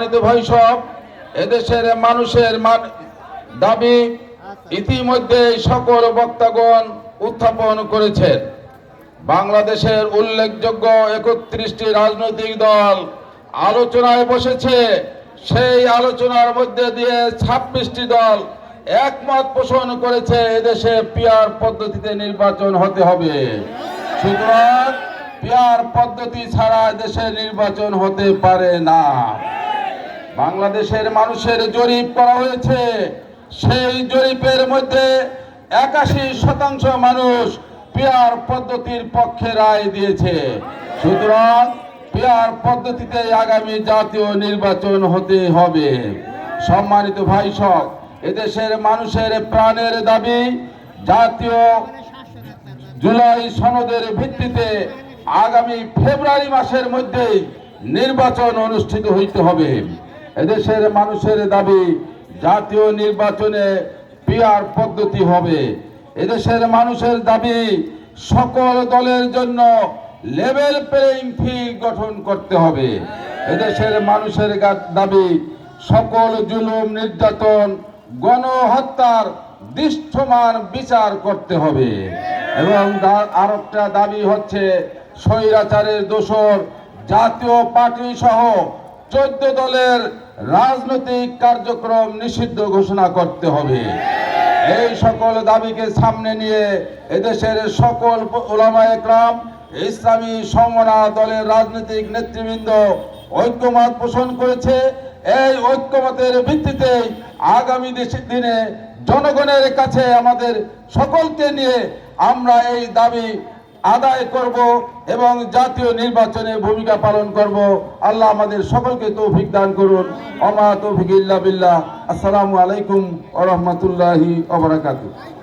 সম্মানিত ভাই সব, এদেশের মানুষের দাবি ইতিমধ্যে সকল বক্তাগণ উত্থাপন করেছেন। বাংলাদেশের উল্লেখযোগ্য একত্রিশটি রাজনৈতিক দল আলোচনায় বসেছে। সেই আলোচনার মধ্যে দিয়ে ছাব্বিশটি দল একমত পোষণ করেছে এদেশে পিয়ার পদ্ধতিতে নির্বাচন হতে হবে। সুতরাং পিয়ার পদ্ধতি ছাড়া দেশে নির্বাচন হতে পারে না। বাংলাদেশের মানুষের জরিপ করা হয়েছে। সেই জরিপের মধ্যে একাশি শতাংশ মানুষ পেয়ার পদ্ধতির পক্ষে রায় দিয়েছে। সুতরাং পেয়ার পদ্ধতিতে আগামী জাতীয় নির্বাচন হতে হবে। সম্মানিত ভাই সব এদেশের মানুষের প্রাণের দাবি, জাতীয় জুলাই সনদের ভিত্তিতে আগামী ফেব্রুয়ারি মাসের মধ্যেই নির্বাচন অনুষ্ঠিত হইতে হবে। এদেশের মানুষের দাবি, জাতীয় নির্বাচনে পিয়ার পদ্ধতি হবে। এদেশের মানুষের দাবি, সকল দলের জন্য লেভেল প্লেইং ফিল্ড গঠন করতে হবে। এদেশের মানুষের দাবি, সকল জুলুম নির্যাতন, গণহত্যার দৃশ্যমান বিচার করতে হবে। এবং দা- আর একটা দাবি হচ্ছে, স্বৈরাচারের দোষর জাতীয় পার্টি সহ চোদ্দ দলের রাজনৈতিক কার্যক্রম নিষিদ্ধ ঘোষণা করতে হবে। এই সকল দাবিকে সামনে নিয়ে এদেশের সকল ওলামা একরাম, ইসলামী সমনা দলের রাজনৈতিক নেতৃবৃন্দ ঐক্যমত পোষণ করেছে। এই ঐক্যমতের ভিত্তিতে আগামী দেশের দিনে জনগণের কাছে আমাদের সকলকে নিয়ে আমরা এই দাবি আদায় করব এবং জাতীয় নির্বাচনে ভূমিকা পালন করব। আল্লাহ আমাদের সকলকে তৌফিক দান করুন। অমা তৌফিক ইল্লা বিল্লাহ। আসসালামু আলাইকুম ওয়া রাহমাতুল্লাহি ওয়া বারাকাতুহু।